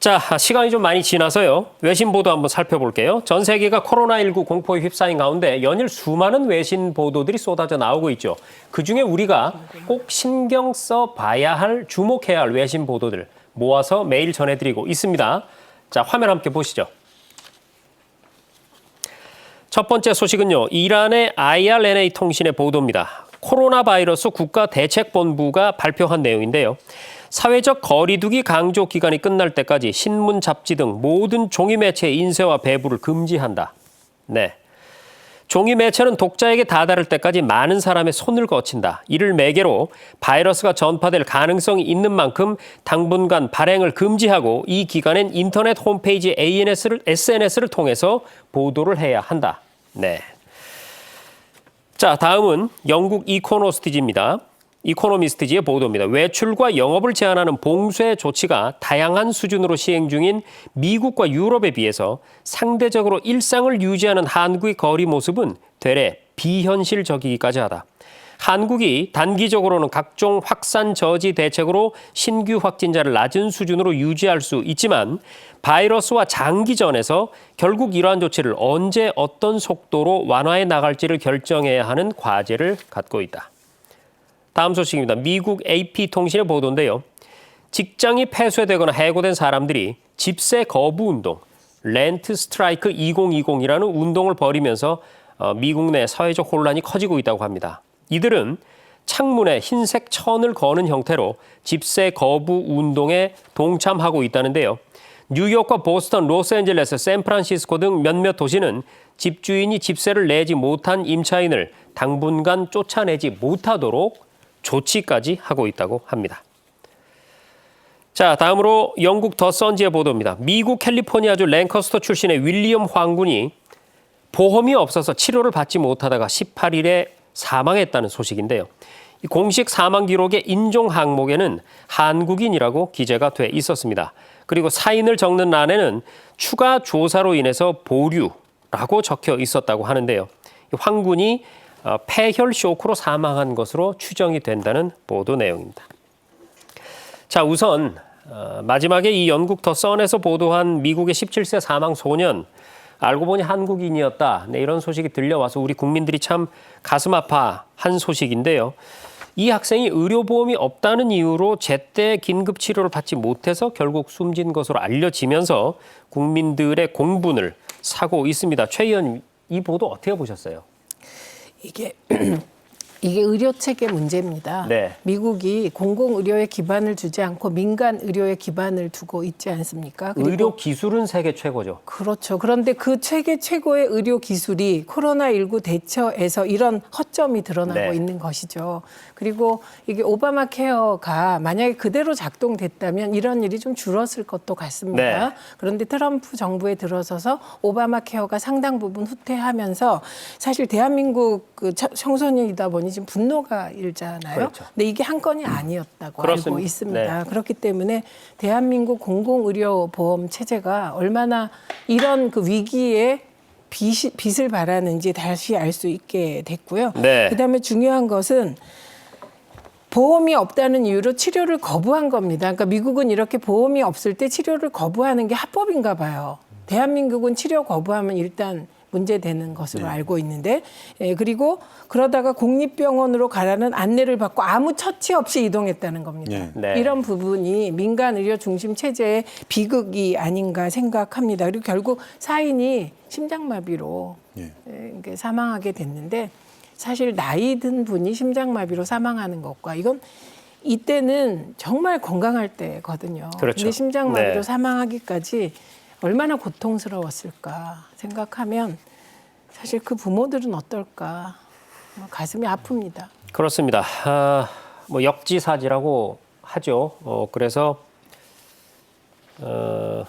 자, 시간이 좀 많이 지나서요. 외신 보도 한번 살펴볼게요. 전 세계가 코로나19 공포에 휩싸인 가운데 연일 수많은 외신 보도들이 쏟아져 나오고 있죠. 그중에 우리가 꼭 신경 써 봐야 할 주목해야 할 외신 보도들 모아서 매일 전해드리고 있습니다. 자, 화면 함께 보시죠. 첫 번째 소식은요. 이란의 IRNA 통신의 보도입니다. 코로나 바이러스 국가 대책본부가 발표한 내용인데요. 사회적 거리두기 강조 기간이 끝날 때까지 신문, 잡지 등 모든 종이 매체의 인쇄와 배부를 금지한다. 네. 종이 매체는 독자에게 다다를 때까지 많은 사람의 손을 거친다. 이를 매개로 바이러스가 전파될 가능성이 있는 만큼 당분간 발행을 금지하고 이 기간엔 인터넷 홈페이지 ANS를, SNS를 통해서 보도를 해야 한다. 네. 자, 다음은 영국 이코노스티지입니다. 이코노미스트지의 보도입니다. 외출과 영업을 제한하는 봉쇄 조치가 다양한 수준으로 시행 중인 미국과 유럽에 비해서 상대적으로 일상을 유지하는 한국의 거리 모습은 되레 비현실적이기까지 하다. 한국이 단기적으로는 각종 확산 저지 대책으로 신규 확진자를 낮은 수준으로 유지할 수 있지만 바이러스와 장기전에서 결국 이러한 조치를 언제 어떤 속도로 완화해 나갈지를 결정해야 하는 과제를 갖고 있다. 다음 소식입니다. 미국 AP통신의 보도인데요. 직장이 폐쇄되거나 해고된 사람들이 집세 거부 운동, 렌트 스트라이크 2020이라는 운동을 벌이면서 어, 미국 내 사회적 혼란이 커지고 있다고 합니다. 이들은 창문에 흰색 천을 거는 형태로 집세 거부 운동에 동참하고 있다는데요. 뉴욕과 보스턴, 로스앤젤레스, 샌프란시스코 등 몇몇 도시는 집주인이 집세를 내지 못한 임차인을 당분간 쫓아내지 못하도록 조치까지 하고 있다고 합니다. 자, 다음으로 영국 더 선지의 보도입니다. 미국 캘리포니아주 랭커스터 출신의 윌리엄 황군이 보험이 없어서 치료를 받지 못하다가 18일에 사망했다는 소식인데요. 이 공식 사망 기록의 인종 항목에는 한국인이라고 기재가 돼 있었습니다. 그리고 사인을 적는 란에는 추가 조사로 인해서 보류라고 적혀 있었다고 하는데요. 이 황군이 어, 폐혈 쇼크로 사망한 것으로 추정이 된다는 보도 내용입니다. 자, 우선 어, 마지막에 이 영국 더 선에서 보도한 미국의 17세 사망 소년 알고 보니 한국인이었다. 네, 이런 소식이 들려와서 우리 국민들이 참 가슴 아파한 소식인데요. 이 학생이 의료보험이 없다는 이유로 제때 긴급 치료를 받지 못해서 결국 숨진 것으로 알려지면서 국민들의 공분을 사고 있습니다. 최 의원 이 보도 어떻게 보셨어요? 이게 이게 의료 체계 문제입니다. 네. 미국이 공공 의료에 기반을 두지 않고 민간 의료에 기반을 두고 있지 않습니까? 의료 기술은 세계 최고죠. 그렇죠. 그런데 그 세계 최고의 의료 기술이 코로나19 대처에서 이런 허점이 드러나고 네. 있는 것이죠. 그리고 이게 오바마 케어가 만약에 그대로 작동됐다면 이런 일이 좀 줄었을 것도 같습니다. 네. 그런데 트럼프 정부에 들어서서 오바마 케어가 상당 부분 후퇴하면서 사실 대한민국 그 차- 청소년이다 보니 지금 분노가 일잖아요. 그렇죠. 근데 이게 한 건이 아니었다고 그렇습니다. 알고 있습니다. 네. 그렇기 때문에 대한민국 공공의료보험 체제가 얼마나 이런 그 위기에 빚, 빚을 바라는지 다시 알 수 있게 됐고요. 네. 그다음에 중요한 것은 보험이 없다는 이유로 치료를 거부한 겁니다. 그러니까 미국은 이렇게 보험이 없을 때 치료를 거부하는 게 합법인가 봐요. 대한민국은 치료 거부하면 일단 문제되는 것으로 알고 있는데, 예, 그리고 그러다가 국립병원으로 가라는 안내를 받고 아무 처치 없이 이동했다는 겁니다. 예. 네. 이런 부분이 민간 의료 중심 체제의 비극이 아닌가 생각합니다. 그리고 결국 사인이 심장마비로 예. 예, 사망하게 됐는데 사실 나이 든 분이 심장마비로 사망하는 것과 이건 이때는 정말 건강할 때거든요. 그렇죠. 근데 심장마비로 네. 사망하기까지 얼마나 고통스러웠을까 생각하면 사실 그 부모들은 어떨까 뭐 가슴이 아픕니다. 그렇습니다. 아, 뭐 역지사지라고 하죠. 어, 그래서 어,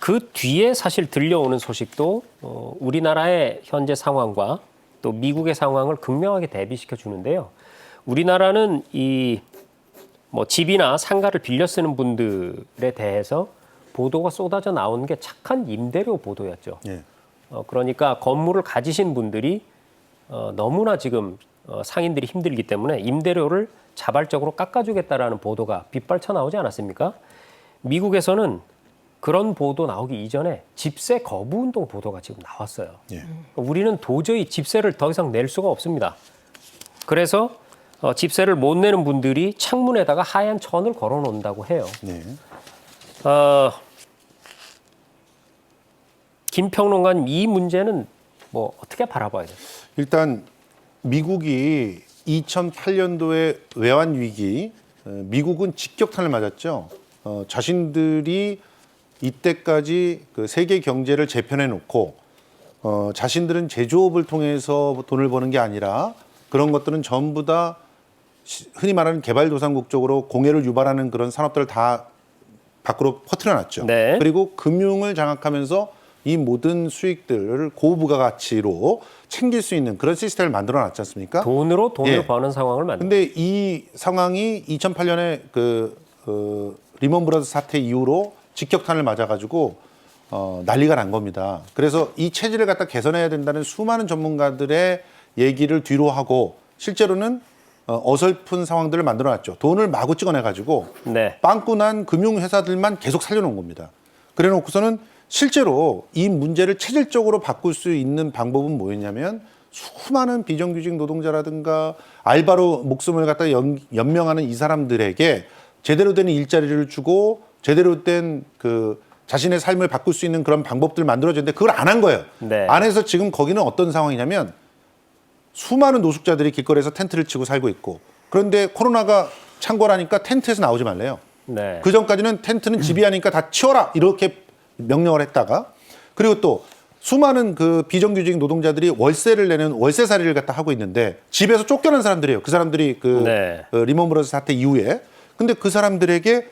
그 뒤에 사실 들려오는 소식도 어, 우리나라의 현재 상황과 또 미국의 상황을 극명하게 대비시켜 주는데요. 우리나라는 이 뭐 집이나 상가를 빌려 쓰는 분들에 대해서 보도가 쏟아져 나온 게 착한 임대료 보도였죠. 예. 어, 그러니까 건물을 가지신 분들이 어, 너무나 지금 어, 상인들이 힘들기 때문에 임대료를 자발적으로 깎아주겠다라는 보도가 빗발쳐 나오지 않았습니까? 미국에서는 그런 보도 나오기 이전에 집세 거부 운동 보도가 지금 나왔어요. 예. 우리는 도저히 집세를 더 이상 낼 수가 없습니다. 그래서 어, 집세를 못 내는 분들이 창문에다가 하얀 천을 걸어 놓는다고 해요. 네. 어, 김평론가님 이 문제는 뭐 어떻게 바라봐야 돼요? 일단 미국이 2008년도에 외환 위기, 어, 미국은 직격탄을 맞았죠. 어, 자신들이 이때까지 그 세계 경제를 재편해 놓고 어, 자신들은 제조업을 통해서 돈을 버는 게 아니라 그런 것들은 전부 다 시- 흔히 말하는 개발도상국 쪽으로 공해를 유발하는 그런 산업들을 다 밖으로 퍼뜨려놨죠. 네. 그리고 금융을 장악하면서 이 모든 수익들을 고부가가치로 챙길 수 있는 그런 시스템을 만들어 놨지 않습니까? 돈으로 돈을 예. 버는 상황을 만든. 근데 이 상황이 2008년에 그, 그 리먼 브라더스 사태 이후로 직격탄을 맞아가지고 어, 난리가 난 겁니다. 그래서 이 체질을 갖다 개선해야 된다는 수많은 전문가들의 얘기를 뒤로 하고 실제로는 어, 어설픈 상황들을 만들어 놨죠. 돈을 마구 찍어내 가지고 네. 빵꾸난 금융 회사들만 계속 살려놓은 겁니다. 그래 놓고서는 실제로 이 문제를 체질적으로 바꿀 수 있는 방법은 뭐였냐면 수많은 비정규직 노동자라든가 알바로 목숨을 갖다 연, 연명하는 이 사람들에게 제대로 된 일자리를 주고 제대로 된 그 자신의 삶을 바꿀 수 있는 그런 방법들을 만들어줬는데 그걸 안 한 거예요. 네. 안 해서 지금 거기는 어떤 상황이냐면 수많은 노숙자들이 길거리에서 텐트를 치고 살고 있고 그런데 코로나가 창궐하니까 텐트에서 나오지 말래요. 네. 그 전까지는 텐트는 집이 하니까 다 치워라 이렇게 명령을 했다가 그리고 또 수많은 그 비정규직 노동자들이 월세를 내는 월세살이를 갖다 하고 있는데 집에서 쫓겨난 사람들이에요. 그 사람들이 그 네. 어, 리먼 브러스 사태 이후에 근데 그 사람들에게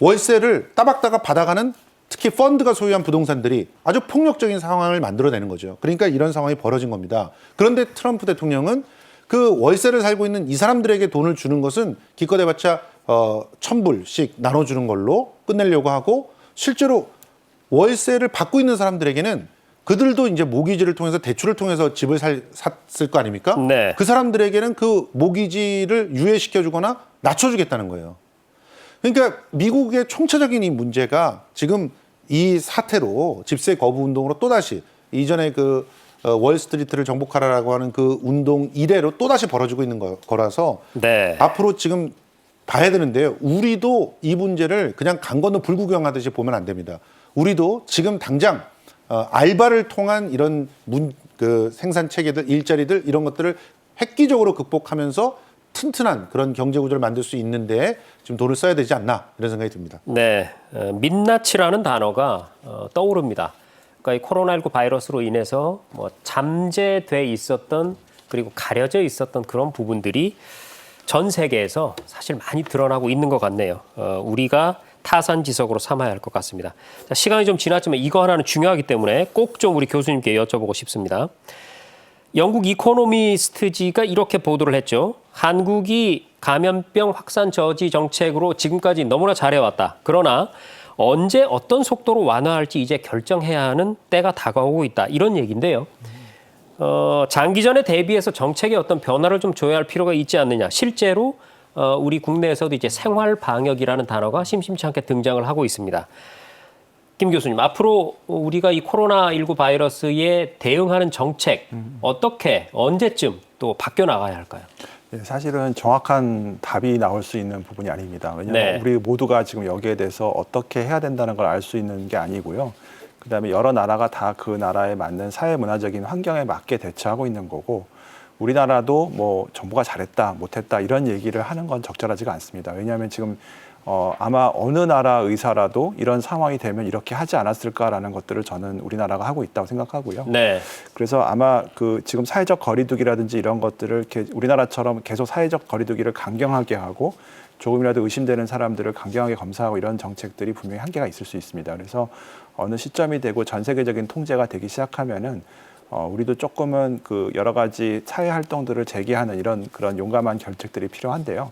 월세를 따박따박 받아가는 특히 펀드가 소유한 부동산들이 아주 폭력적인 상황을 만들어내는 거죠. 그러니까 이런 상황이 벌어진 겁니다. 그런데 트럼프 대통령은 그 월세를 살고 있는 이 사람들에게 돈을 주는 것은 기껏해봤자 어, 천 불씩 나눠주는 걸로 끝내려고 하고 실제로 월세를 받고 있는 사람들에게는 그들도 이제 모기지를 통해서 대출을 통해서 집을 살, 샀을 거 아닙니까? 네. 그 사람들에게는 그 모기지를 유예시켜주거나 낮춰주겠다는 거예요. 그러니까 미국의 총체적인 이 문제가 지금 이 사태로 집세 거부 운동으로 또다시 이전에 그 어, 월스트리트를 정복하라라고 하는 그 운동 이래로 또다시 벌어지고 있는 거, 거라서 네. 앞으로 지금 봐야 되는데요. 우리도 이 문제를 그냥 강 건너 불구경하듯이 보면 안 됩니다. 우리도 지금 당장 어, 알바를 통한 이런 문, 그 생산 체계들, 일자리들 이런 것들을 획기적으로 극복하면서 튼튼한 그런 경제 구조를 만들 수 있는데 지금 돈을 써야 되지 않나 이런 생각이 듭니다. 네, 어, 민낯이라는 단어가 어, 떠오릅니다. 그러니까 이 코로나19 바이러스로 인해서 뭐 잠재돼 있었던 그리고 가려져 있었던 그런 부분들이 전 세계에서 사실 많이 드러나고 있는 것 같네요. 어, 우리가 타산 지석으로 삼아야 할 것 같습니다. 자, 시간이 좀 지났지만 이거 하나는 중요하기 때문에 꼭 좀 우리 교수님께 여쭤보고 싶습니다. 영국 이코노미스트지가 이렇게 보도를 했죠. 한국이 감염병 확산 저지 정책으로 지금까지 너무나 잘해왔다. 그러나 언제 어떤 속도로 완화할지 이제 결정해야 하는 때가 다가오고 있다. 이런 얘기인데요. 어, 장기전에 대비해서 정책에 어떤 변화를 좀 줘야 할 필요가 있지 않느냐. 실제로 어, 우리 국내에서도 이제 생활 방역이라는 단어가 심심치 않게 등장을 하고 있습니다. 김 교수님, 앞으로 우리가 이 코로나19 바이러스에 대응하는 정책 어떻게 언제쯤 또 바뀌어 나가야 할까요? 네, 사실은 정확한 답이 나올 수 있는 부분이 아닙니다. 왜냐하면 네. 우리 모두가 지금 여기에 대해서 어떻게 해야 된다는 걸 알 수 있는 게 아니고요. 그다음에 여러 나라가 다 그 나라에 맞는 사회 문화적인 환경에 맞게 대처하고 있는 거고 우리나라도 뭐 정부가 잘했다 못했다 이런 얘기를 하는 건 적절하지가 않습니다. 왜냐하면 지금 어, 아마 어느 나라 의사라도 이런 상황이 되면 이렇게 하지 않았을까라는 것들을 저는 우리나라가 하고 있다고 생각하고요. 네, 그래서 아마 그 지금 사회적 거리두기라든지 이런 것들을 이렇게 우리나라처럼 계속 사회적 거리두기를 강경하게 하고 조금이라도 의심되는 사람들을 강경하게 검사하고 이런 정책들이 분명히 한계가 있을 수 있습니다. 그래서 어느 시점이 되고 전 세계적인 통제가 되기 시작하면은 어, 우리도 조금은 그 여러 가지 사회 활동들을 재개하는 이런 그런 용감한 결책들이 필요한데요.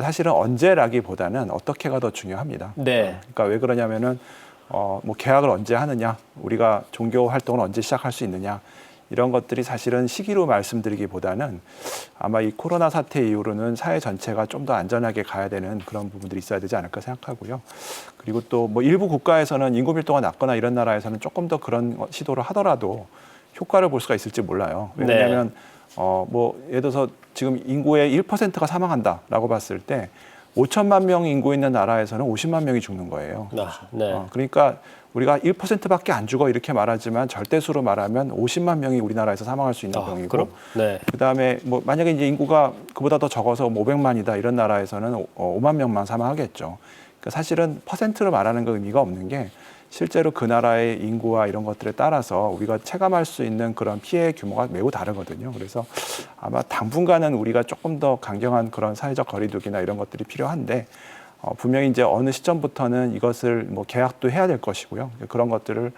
사실은 언제라기보다는 어떻게가 더 중요합니다. 네. 그러니까 왜 그러냐면은 어 뭐 계약을 언제 하느냐, 우리가 종교 활동을 언제 시작할 수 있느냐 이런 것들이 사실은 시기로 말씀드리기보다는 아마 이 코로나 사태 이후로는 사회 전체가 좀 더 안전하게 가야 되는 그런 부분들이 있어야 되지 않을까 생각하고요. 그리고 또 뭐 일부 국가에서는 인구 밀도가 낮거나 이런 나라에서는 조금 더 그런 시도를 하더라도 효과를 볼 수가 있을지 몰라요. 네. 왜냐하면 어뭐 예를 들어서 지금 인구의 1%가 사망한다라고 봤을 때 5천만 명 인구 있는 나라에서는 50만 명이 죽는 거예요. 아, 네. 어, 그러니까 우리가 1%밖에 안 죽어 이렇게 말하지만 절대수로 말하면 50만 명이 우리나라에서 사망할 수 있는 아, 병이고 네. 그다음에 뭐 만약에 이제 인구가 그보다 더 적어서 500만이다 이런 나라에서는 오- 어, 5만 명만 사망하겠죠. 그러니까 사실은 퍼센트로 말하는 거 의미가 없는 게 실제로 그 나라의 인구와 이런 것들에 따라서 우리가 체감할 수 있는 그런 피해 규모가 매우 다르거든요. 그래서 아마 당분간은 우리가 조금 더 강경한 그런 사회적 거리두기나 이런 것들이 필요한데 어, 분명히 이제 어느 시점부터는 이것을 뭐 계약도 해야 될 것이고요. 그런 것들을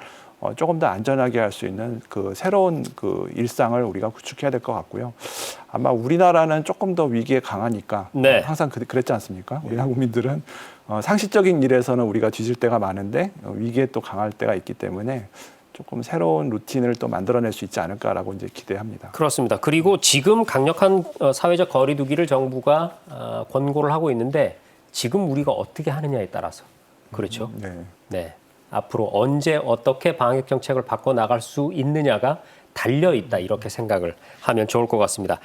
어, 조금 더 안전하게 할 수 있는 그 새로운 그 일상을 우리가 구축해야 될 것 같고요. 아마 우리나라는 조금 더 위기에 강하니까 네. 어, 항상 그, 그랬지 않습니까? 우리나라 국민들은 어, 상식적인 일에서는 우리가 뒤질 때가 많은데 어, 위기에 또 강할 때가 있기 때문에 조금 새로운 루틴을 또 만들어낼 수 있지 않을까라고 이제 기대합니다. 그렇습니다. 그리고 지금 강력한 어, 사회적 거리두기를 정부가 아, 권고를 하고 있는데 지금 우리가 어떻게 하느냐에 따라서 그렇죠. 네. 네. 앞으로 언제 어떻게 방역 정책을 바꿔 나갈 수 있느냐가 달려 있다 이렇게 생각을 하면 좋을 것 같습니다.